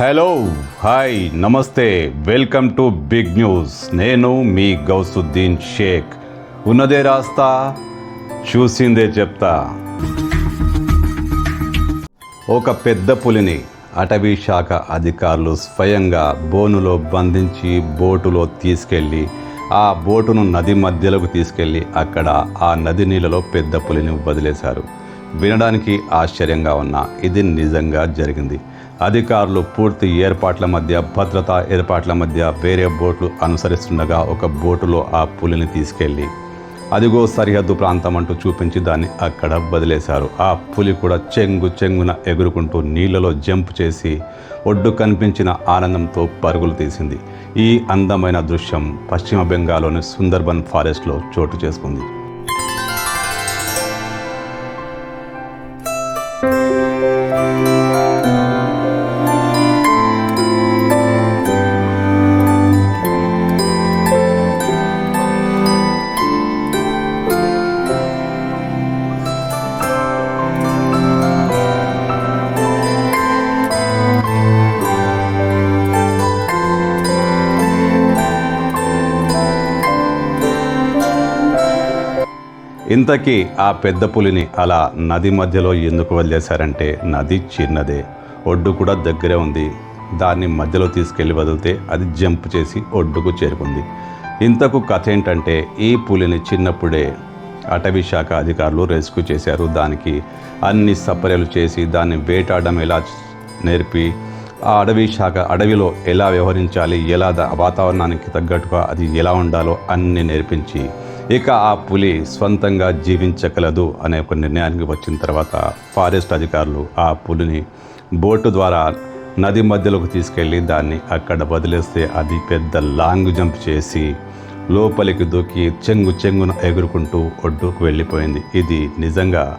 Hello hi నమస్తే welcome to big news. నేను మీ గౌసుద్దీన్ షేక్. ఉన్నదే రాస్తా చూసిందే చెప్తా. ఒక పెద్ద పులిని అటవీ శాఖ అధికారులు స్వయంగా బోనులో బంధించి బోటులో తీసుకెళ్ళి ఆ బోటును నది మధ్యలోకి తీసుకెళ్ళి అక్కడ ఆ నది నీళ్ళలో పెద్ద పులిని వదిలేశారు. వినడానికి ఆశ్చర్యంగా ఉన్న. ఇది నిజంగా జరిగింది. అధికారులు పూర్తి ఏర్పాట్ల మధ్య భద్రతా ఏర్పాట్ల మధ్య వేరే బోట్లు అనుసరిస్తుండగా ఒక బోటులో ఆ పులిని తీసుకెళ్ళి అదిగో సరిహద్దు ప్రాంతం అంటూ చూపించి దాన్ని అక్కడ వదిలేశారు. ఆ పులి కూడా చెంగు చెంగున ఎగురుకుంటూ నీళ్ళలో జంప్ చేసి ఒడ్డు కనిపించిన ఆనందంతో పరుగులు తీసింది. ఈ అందమైన దృశ్యం పశ్చిమ బెంగాల్లోని సుందర్బన్ ఫారెస్ట్లో చోటు చేసుకుంది. ఇంతకీ ఆ పెద్ద పులిని అలా నది మధ్యలో ఎందుకు వదిలేశారంటే నది చిన్నదే. ఒడ్డు కూడా దగ్గరే ఉంది. దాన్ని మధ్యలో తీసుకెళ్ళి వదిలితే అది జంప్ చేసి ఒడ్డుకు చేరుకుంది. ఇంతకు కథ ఏంటంటే ఈ పులిని చిన్నప్పుడే అటవీ శాఖ అధికారులు రెస్క్యూ చేశారు. దానికి అన్ని సపర్యలు చేసి దాన్ని వేటాడడం ఎలా నేర్పి ఆ అడవి శాఖ అడవిలో ఎలా వ్యవహరించాలి ఎలా వాతావరణానికి తగ్గట్టుగా అది ఎలా ఉండాలో అన్ని నేర్పించి ఇక ఆ పులి స్వంతంగా జీవించగలదు అనే ఒక నిర్ణయానికి వచ్చిన తర్వాత ఫారెస్ట్ అధికారులు ఆ పులిని బోటు ద్వారా నది మధ్యలోకి తీసుకెళ్ళి దాన్ని అక్కడ వదిలేస్తే అది పెద్ద లాంగ్ జంప్ చేసి లోపలికి దూకి చెంగు చెంగున ఎగురుకుంటూ ఒడ్డుకు వెళ్ళిపోయింది. ఇది నిజంగా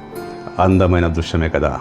అందమైన దృశ్యమే కదా.